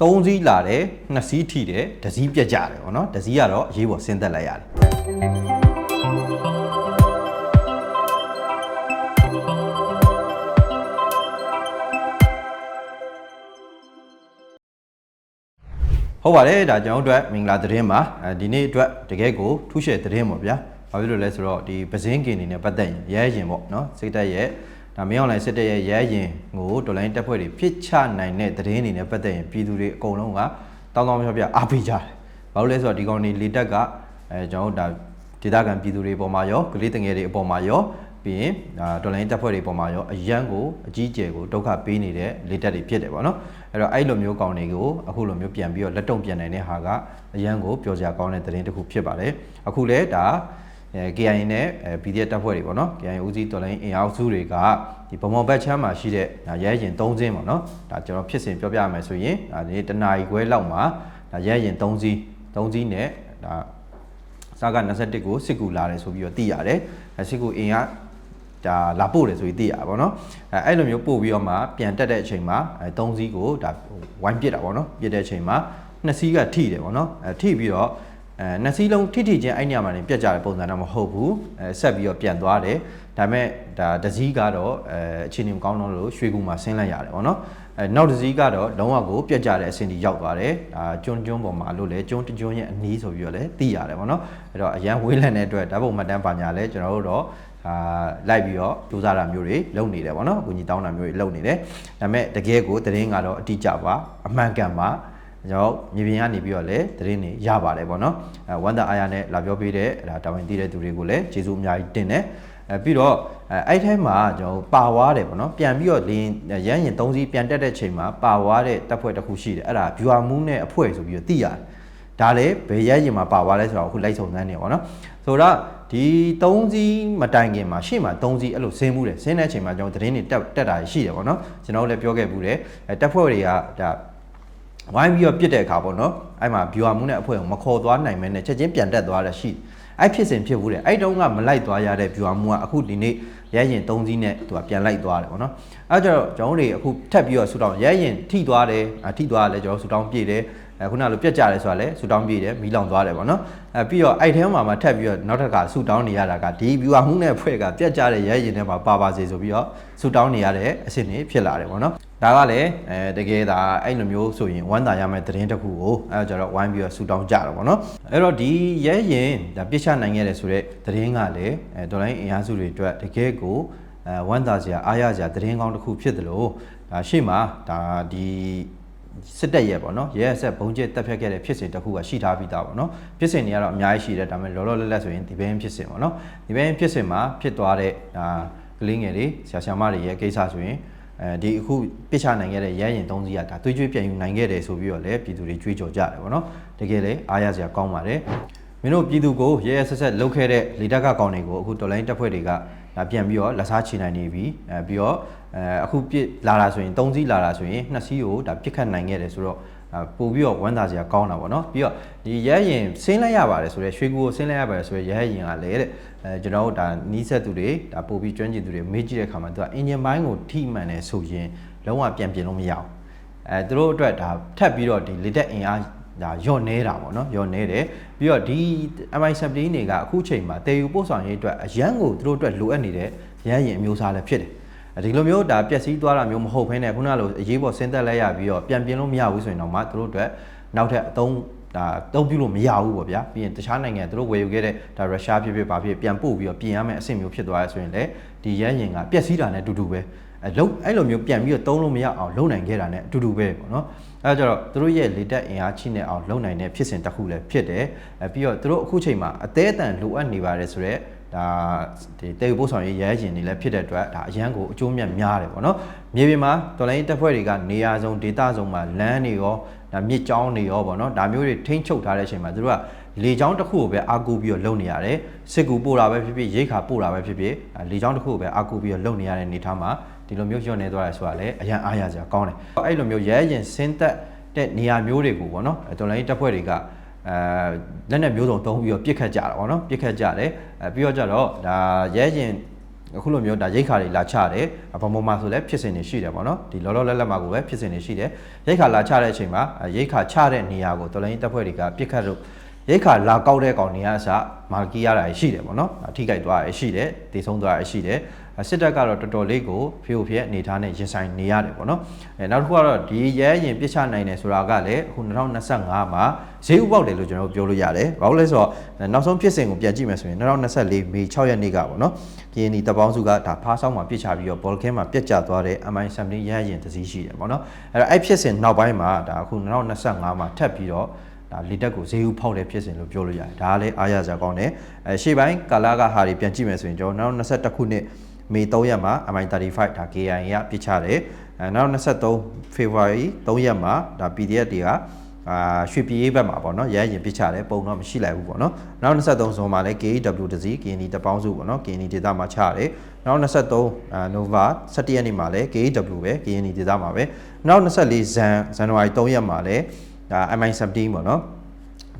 ၃စီးလာတယ်2စီးထိတယ်တစ်စီးပြက်ကြတယ်ဗောနော်တစ်စီးကတော့အရေးပေါ်ဆင်းသက်လိုက်ရတယ်ဟုတ်ပါတယ်ဒါကျွန်တော်တို့အတွက်မင်္ဂလာသတင်းပါအဲဒီနေ့အတွက်တကယ်ကိုထူးခြားသတင်းပေါ့ဗျာဘာဖြစ်လို့လဲဆိုတော့ဒီပဇင်းကင်နေနဲ့ပတ်သက်ရင်ရဲရင်ပေါ့နော်စိတ်တက်ရဲ့ ဒါမင်းအွန်လိုင်းစစ်တက်ရဲ့ရဲရင်ကိုဒေါ်လိုင်းတက်ဖွဲ့တွေဖြစ်ချနိုင်တဲ့သတင်းတွေနဲ့ပတ်သက်ရင်ပြည်သူတွေအကုန်လုံးကတောင်းတောင်းဖြောပြအားပေးကြတယ်ဘာလို့လဲဆိုတော့ဒီကောင်နေလေတက်ကအဲကျွန်တော်တို့ဒါဒေသခံပြည်သူတွေအပေါ်မှာရောကလေးတငယ်တွေအပေါ်မှာရောပြီးရင်ဒါဒေါ်လိုင်းတက်ဖွဲ့တွေအပေါ်မှာရောအရန်ကိုအကြီးအကျယ်ကိုဒုက္ခပေးနေတဲ့လေတက်တွေဖြစ်တယ်ပေါ့နော်အဲ့တော့အဲ့လိုမျိုးကောင်တွေကိုအခုလိုမျိုးပြန်ပြီးတော့လက်တုံပြန်နိုင်တဲ့ဟာကအရန်ကိုပြောစရာကောင်းတဲ့သတင်းတစ်ခုဖြစ်ပါတယ်အခုလဲဒါအဲ KIA နဲ့အဲ PDF တပ်ဖွဲ့တွေပေါ့နော် KIA ဦးစီးတော်လိုင်းအင်အားစုတွေကဒီဗမော်ဘက်ချမ်းမှာရှိတဲ့ဒါရဲရင်3စင်းပေါ့နော်ဒါကျွန်တော်ဖြစ်စဉ်ပြောပြရမယ်ဆိုရင်ဒါဒီတနာရီခွဲလောက်မှာဒါရဲရင်3စီး3စီးနဲ့ဒါစာက21ကိုစစ်ကူလာတယ်ဆိုပြီးတော့သိရတယ်အဲစစ်ကူအင်အားဒါလာပို့တယ်ဆိုပြီးသိရပါဘောเนาะအဲအဲ့လိုမျိုးပို့ပြီးတော့မှပြန်တက်တဲ့အချိန်မှာအဲ3စီးကိုဒါဝိုင်းပစ်တာပေါ့เนาะပစ်တဲ့အချိန်မှာနှစ်စီးကထိတယ်ပေါ့เนาะအဲထိပြီးတော့ အဲနှစ်စီးလုံးထိထိချင်းအဲ့ညမှာနေပြတ်ကြတဲ့ပုံစံတော့မဟုတ်ဘူးအဲဆက်ပြီးတော့ပြန်သွားတယ်ဒါပေမဲ့ဒါတစည်းကတော့အဲအခြေအနေမကောင်းတော့လို့ရွှေကူမှာဆင်းလိုက်ရတယ်ပေါ့နော်အဲနောက်တစည်းကတော့လုံးဝကိုပြတ်ကြတဲ့အဆင့်ထိရောက်သွားတယ်ဒါကျွန်းကျွန်းပေါ်မှာလို့လဲကျွန်းကျွန်းရဲ့အနီးဆိုပြီးတော့လဲသိရတယ်ပေါ့နော်အဲ့တော့အရန်ဝေးလန်တဲ့အတွက်ဓာတ်ပုံမှတ်တမ်းပါညာလဲကျွန်တော်တို့တော့အာလိုက်ပြီးတော့စူးစမ်းတာမျိုးတွေလုပ်နေတယ်ပေါ့နော်အကူကြီးတောင်းတာမျိုးတွေလုပ်နေတယ်ဒါပေမဲ့တကယ်ကိုသတင်းကတော့အတိအကျပါအမှန်ကန်ပါ ကျွန်တော်မြေပြင်ကနေပြီးတော့လည်းသတင်းတွေရပါတယ်ပေါ့နော်အဲဝမ်ဒါအာယာနဲ့လာပြောပေးတဲ့ဒါတာဝန်တည်တဲ့သူတွေကိုလည်းကျေးဇူးအများကြီးတင်တယ်အဲပြီးတော့အဲအဲ့ထဲမှာကျွန်တော်ပါဝါတယ်ပေါ့နော်ပြန်ပြီးတော့လင်းရမ်းရင်၃စီးပြန်တက်တဲ့ချိန်မှာပါဝါတဲ့တပ်ဖွဲ့တစ်ခုရှိတယ်အဲ့ဒါ viewer moon နဲ့အဖွဲ့ဆိုပြီးတော့သိရတယ်ဒါလည်းဘယ်ရဲရင်မှာပါသွားလဲဆိုတော့အခုလိုက်စုံစမ်းနေပါတော့ဆိုတော့ဒီ3စီးမတိုင်ခင်မှာရှေ့မှာ3စီးအဲ့လိုဆင်းမှုတယ်ဆင်းတဲ့အချိန်မှာကျွန်တော်သတင်းတွေတက်တက်တာရှိတယ်ပေါ့နော်ကျွန်တော်လည်းပြောခဲ့ဘူးတယ်အဲတက်ဖွဲ့တွေကဒါ ဝိုင်းပြီးတော့ပြစ်တဲ့အခါပေါ့နော်အဲ့မှာ viewer မှုနဲ့အဖွဲ့ကိုမခေါ်သွားနိုင်မဲနဲ့ချက်ချင်းပြန်တက်သွားတယ်ရှိအဲ့ဖြစ်စဉ်ဖြစ်ဘူးတယ်အဲ့တုန်းကမလိုက်သွားရတဲ့ viewer မှုကအခုဒီနေ့ရဲရင်3စီးနဲ့သူကပြန်လိုက်သွားတယ်ပေါ့နော်အဲ့ကြတော့ကျွန်တော်တို့အခုထပ်ပြီးတော့ဆူတောင်းရဲရင်ထိသွားတယ်ထိသွားတယ်ကျွန်တော်ဆူတောင်းပြည့်တယ်အဲခုနလိုပြက်ကြတယ်ဆိုတာလဲဆူတောင်းပြည့်တယ်မီးလောင်သွားတယ်ပေါ့နော်အဲပြီးတော့အဲ့ထဲမှာမှထပ်ပြီးတော့နောက်ထပ်ကဆူတောင်းနေရတာကဒီ viewer မှုနဲ့ဖွဲ့ကပြက်ကြတဲ့ရဲရင်ထဲမှာပါပါစေဆိုပြီးတော့ဆူတောင်းနေရတဲ့အဆင့်တွေဖြစ်လာတယ်ပေါ့နော် ဒါကလည်းအဲတကယ်ဒါအဲ့လိုမျိုးဆိုရင်ဝမ်းသာရမယ့်သတင်းတစ်ခုကိုအဲကြတော့ဝိုင်းပြီးတော့ဆူတောင်းကြတော့ပေါ့နော်အဲ့တော့ဒီရဲရင်ဒါပြစ်ချနိုင်ခဲ့တယ်ဆိုတော့သတင်းကလည်းအဲဒေါ်လာအင်အားစုတွေအတွက်တကယ်ကိုအဲဝမ်းသာစရာအားရစရာသတင်းကောင်းတစ်ခုဖြစ်တယ်လို့ဒါရှေ့မှာဒါဒီစစ်တပ်ရဲ့ပေါ့နော်ရဲဆက်ဘုံကျက်တက်ဖြတ်ခဲ့တဲ့ဖြစ်စဉ်တစ်ခုကရှိထားပြီးသားပေါ့နော်ဖြစ်စဉ်တွေကတော့အများကြီးရှိတယ်ဒါပေမဲ့လောလောလတ်လတ်ဆိုရင်ဒီဘင်းဖြစ်စဉ်ပေါ့နော်ဒီဘင်းဖြစ်စဉ်မှာဖြစ်သွားတဲ့ဒါကလေးငယ်တွေဆရာဆရာမတွေရဲ့ကိစ္စဆိုရင် အဲဒီအခုပြစ်ချနိုင်ခဲ့တဲ့ရဲရင်၃စီးကဒါတွေးကြွေးပြန်ယူနိုင်ခဲ့တယ်ဆိုပြီးတော့လည်းပြည်သူတွေကြွေးကြော်ကြတယ်ပေါ့နော်တကယ်လည်းအားရစရာကောင်းပါတယ်မင်းတို့ပြည်သူကိုရဲရဲဆက်ဆက်လှုပ်ခဲ့တဲ့လေတပ်ကကောင်တွေကိုအခုတော်လိုင်းတပ်ဖွဲ့တွေကဒါပြန်ပြီးတော့လက်စားချေနိုင်နေပြီအဲပြီးတော့အဲအခုပြစ်လာတာဆိုရင်၃စီးလာတာဆိုရင်နှစ်စီးကိုဒါပြစ်ခတ်နိုင်ခဲ့တယ်ဆိုတော့ ပို့ပြီးတော့ဝမ်းသာစရာကောင်းတာပေါ့နော်ပြီးတော့ဒီရဲရင်ဆင်းလိုက်ရပါတယ်ဆိုတော့ရွှေကူကိုဆင်းလိုက်ရပါတယ်ဆိုတော့ရဲရင်ကလည်းတဲ့အဲကျွန်တော်တို့ဒါနီးစက်သူတွေဒါပို့ပြီးကျွမ်းကျင်သူတွေမေးကြည့်တဲ့အခါမှာသူကအင်ဂျင်ပိုင်းကိုထိမှန်တယ်ဆိုရင်လုံးဝပြန်ပြင်လို့မရအောင်အဲသူတို့အတွက်ဒါထပ်ပြီးတော့ဒီလေတက်အင်အားဒါယော့နေတာပေါ့နော်ယော့နေတယ်ပြီးတော့ဒီ MI17 တွေကအခုချိန်မှာတေယူပို့ဆောင်ရေးအတွက်အရန်ကိုသူတို့အတွက်လိုအပ်နေတဲ့ရန်ရင်အမျိုးအစားလည်းဖြစ်တယ် ဒီလိုမျိုးဒါပျက်စီးသွားတာမျိုးမဟုတ်ဘဲနဲ့ခုနလိုအရေးပေါ်ဆင်းသက်လိုက်ရပြီးတော့ပြန်ပြင်လို့မရဘူးဆိုရင်တော့မှသူတို့အတွက်နောက်ထပ်အသုံးဒါတုံးပြလို့မရဘူးပေါ့ဗျာပြီးရင်တခြားနိုင်ငံသူတို့ဝယ်ယူခဲ့တဲ့ဒါရုရှားဖြစ်ဖြစ်ဘာဖြစ်ပြန်ပို့ပြီးတော့ပြင်ရမယ့်အဆင့်မျိုးဖြစ်သွားရဆိုရင်လည်းဒီရန်ရင်ကပျက်စီးတာနဲ့အတူတူပဲအဲလုံးအဲ့လိုမျိုးပြန်ပြီးတော့တုံးလို့မရအောင်လုပ်နိုင်ခဲ့တာနဲ့အတူတူပဲပေါ့နော်အဲဒါကြတော့သူတို့ရဲ့လေတက်အင်အားချိနဲ့အောင်လုပ်နိုင်တဲ့ဖြစ်စဉ်တစ်ခုလည်းဖြစ်တယ်အဲပြီးတော့သူတို့အခုချိန်မှာအသေးအတန်လိုအပ်နေပါတယ်ဆိုတော့ ဒါဒီတေပို့ဆောင်ရေးရဲရင်တွေလည်းဖြစ်တဲ့အတွက်ဒါအရန်ကိုအကျိုးမြတ်များတယ်ပေါ့နော်မြေပြင်မှာတော်လိုင်းတပ်ဖွဲ့တွေကနေရာစုံဒေတာစုံမှာလမ်းတွေရောဒါမြစ်ကြောင်းတွေရောပေါ့နော်ဒါမျိုးတွေထိန်းချုပ်ထားတဲ့အချိန်မှာသူတို့ကလေချောင်းတစ်ခုကိုပဲအာကူပြီးတော့လုပ်နေရတယ်စစ်ကူပို့တာပဲဖြစ်ဖြစ်ရိတ်ခါပို့တာပဲဖြစ်ဖြစ်လေချောင်းတစ်ခုကိုပဲအာကူပြီးတော့လုပ်နေရတဲ့အနေအထားမှာဒီလိုမျိုးညွှန်နေသွားရဲဆိုတာလည်းအရန်အားရစရာကောင်းတယ်အဲ့လိုမျိုးရဲရင်ဆင်းသက်တဲ့နေရာမျိုးတွေကိုပေါ့နော်တော်လိုင်းတပ်ဖွဲ့တွေက အဲလက်နဲ့မျိုးစုံတုံးပြီးတော့ပြစ်ခတ်ကြတာပေါ့နော်ပြစ်ခတ်ကြတယ်အဲပြီးတော့ကြတော့ဒါရဲရင်အခုလိုမျိုးဒါရိတ်ခါတွေလာချတယ်ဗမာမှာဆိုလည်းဖြစ်စဉ်တွေရှိတယ်ပေါ့နော်ဒီလောလောလတ်လတ်မှာကိုပဲဖြစ်စဉ်တွေရှိတယ်ရိတ်ခါလာချတဲ့အချိန်မှာအဲရိတ်ခါချတဲ့နေရာကိုတော်လိုင်းတပ်ဖွဲ့တွေကပြစ်ခတ်လို့ရိတ်ခါလာကောက်တဲ့ကောင်တွေကအစမာကီရတာရှိတယ်ပေါ့နော်အထိကြိုက်သွားရရှိတယ်တေဆုံးသွားရရှိတယ် စစ်တပ်ကတော့တော်တော်လေးကိုဖေးဖေးအနေထားနဲ့ရင်ဆိုင်နေရတယ်ပေါ့နော်အဲနောက်တစ်ခုကတော့ဒီရဲရင်ပြစ်ချနိုင်တယ်ဆိုတာကလည်းအခု2025မှာဈေးဥပေါက်တယ်လို့ကျွန်တော်ပြောလို့ရတယ်ဘာလို့လဲဆိုတော့နောက်ဆုံးဖြစ်စဉ်ကိုပြန်ကြည့်မယ်ဆိုရင်2024မေ6ရက်နေ့ကပေါ့နော် KNI တပ်ပေါင်းစုကဒါဖားဆောင်မှာပြစ်ချပြီးတော့ဘောလ်ကင်းမှာပြက်ကျသွားတဲ့ MI17 ရဟရင်တစ်စီးရှိတယ်ပေါ့နော်အဲ့တော့အဲ့ဖြစ်စဉ်နောက်ပိုင်းမှာဒါအခု2025မှာထပ်ပြီးတော့ဒါလီတက်ကိုဈေးဥဖောက်တဲ့ဖြစ်စဉ်လို့ပြောလို့ရတယ်ဒါကလည်းအားရစရာကောင်းတယ်အဲရှေ့ပိုင်းကာလာကဟာတွေပြန်ကြည့်မယ်ဆိုရင်ကျွန်တော်2021ခုနှစ် မေ3ရက်မှာ MI35 ဒါ KIA ကပြစ်ချတယ်အဲနောက်23 February 3ရက်မှာဒါ PDF တွေကအာရွှေပြည်ရေးဘက်မှာပေါ့နော်ရဟရင်ပြစ်ချတယ်ပုံတော့မရှိလိုက်ဘူးပေါ့နော်နောက်23ဇွန်မှာလည်း KEW တစီ KNI တပေါင်းစုပေါ့နော် KNI ဒေတာမှာချတယ်နောက်23အာ Nova 17ရက်နေ့မှာလည်း KEW ပဲ KNI ဒေတာမှာပဲနောက်24ဇန်ဇန်နဝါရီ3ရက်မှာလည်းဒါ MI17 ပေါ့နော်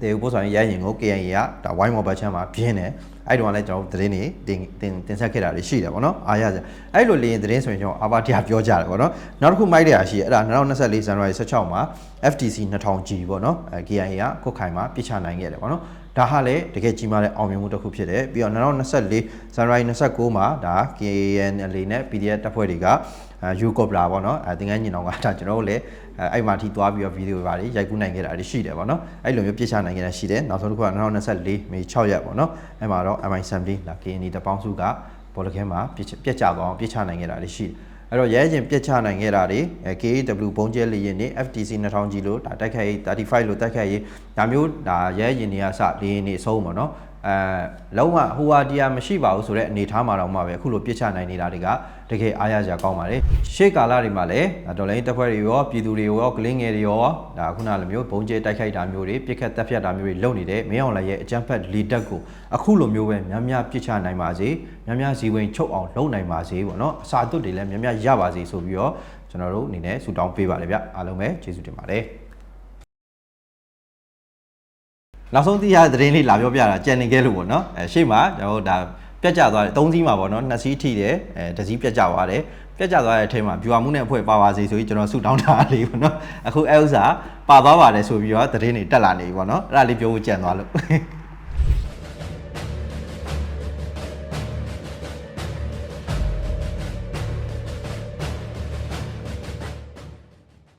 တေဦးပို့ဆောင်ရေးရရင်ကို KNI ကဒါ wine mobile channel မှာပြင်းတယ်အဲ့တုန်းကလည်းကျွန်တော်တို့သတင်းတွေတင်တင်တင်ဆက်ခဲ့တာတွေရှိတယ်ပေါ့နော်အားရစရာအဲ့လိုလေရင်သတင်းဆိုရင်ကျွန်တော်အာဘာတရားပြောကြတယ်ပေါ့နော်နောက်တစ်ခုမိုက်တဲ့အရှိအဲ့ဒါ2024ဇန်နဝါရီ16မှာ FTC 2000G ပေါ့နော်အဲ KIA ကကုတ်ခိုင်မှာပြစ်ချနိုင်ခဲ့တယ်ပေါ့နော်ဒါဟာလည်းတကယ်ကြီးမားတဲ့အောင်မြင်မှုတစ်ခုဖြစ်တယ်ပြီးတော့2024ဇန်နဝါရီ29မှာဒါ KNL နဲ့ PDF တပ်ဖွဲ့တွေကအဲယူကော့ပလာပေါ့နော်အဲတင်ငန်းညင်တော်ကဒါကျွန်တော်တို့လည်း အဲအဲ့မှာထိသွားပြီးတော့ဗီဒီယိုတွေပါတယ်ရိုက်ကူးနိုင်ခဲ့တာတွေရှိတယ်ပေါ့နော်အဲ့လိုမျိုးပြစ်ချနိုင်ခဲ့တာရှိတယ်နောက်ဆုံးတစ်ခုက2024မေ6ရက်ပေါ့နော်အဲ့မှာတော့ MI17 လာ KNI တပေါင်းစုကဘောလခဲမှာပြစ်ပြက်ကြသွားအောင်ပြစ်ချနိုင်ခဲ့တာတွေရှိတယ်အဲ့တော့ရဲရင်ပြစ်ချနိုင်ခဲ့တာတွေအဲ KAW ဘုံကျဲလေရင်နေ FTC 2000ကြီးလို့ဒါတိုက်ခိုက်ရေး35လို့တိုက်ခိုက်ရေးဒါမျိုးဒါရဲရင်တွေကစလေရင်နေအဆုံးပေါ့နော် အဲလုံးဝဟိုဟာဒီယာမရှိပါဘူးဆိုတဲ့အနေထားမှာတော့မှပဲအခုလိုပြစ်ချနိုင်နေတာတွေကတကယ်အားရစရာကောင်းပါတယ်ရှေ့ကာလတွေမှာလည်းဒေါ်လိုင်းတပ်ဖွဲ့တွေရောပြည်သူတွေရောကလင်းငယ်တွေရောဒါခုနလိုမျိုးဘုံကျဲတိုက်ခိုက်တာမျိုးတွေပြစ်ခတ်တက်ဖြတ်တာမျိုးတွေလုပ်နေတဲ့မင်းအောင်လည်းရဲ့အကြမ်းဖက်လီတက်ကိုအခုလိုမျိုးပဲများများပြစ်ချနိုင်ပါစေများများဇီဝင်ချုပ်အောင်လုပ်နိုင်ပါစေပေါ့နော်အစာအသွတ်တွေလည်းများများရပါစေဆိုပြီးတော့ကျွန်တော်တို့အနေနဲ့ဆုတောင်းပေးပါလေဗျအားလုံးပဲကျေးဇူးတင်ပါတယ် နောက်ဆုံးသိရတဲ့သတင်းလေးလာပြောပြတာကြံနေခဲ့လို့ပေါ့နော်အဲရှေ့မှာကျွန်တော်တို့ဒါပြတ်ကျသွားတယ်၃စီးမှာပေါ့နော်နှစ်စီးထိတယ်အဲတစ်စီးပြတ်ကျသွားတယ်ပြတ်ကျသွားတဲ့အချိန်မှာ viewer မှုနဲ့အဖွဲ့ပါပါစေဆိုပြီးကျွန်တော်ဆုတောင်းထားလေးပေါ့နော်အခုအဲဥစ္စာပါသွားပါတယ်ဆိုပြီးတော့သတင်းတွေတက်လာနေပြီပေါ့နော်အဲ့ဒါလေးပြောဖို့ကြံသွားလို့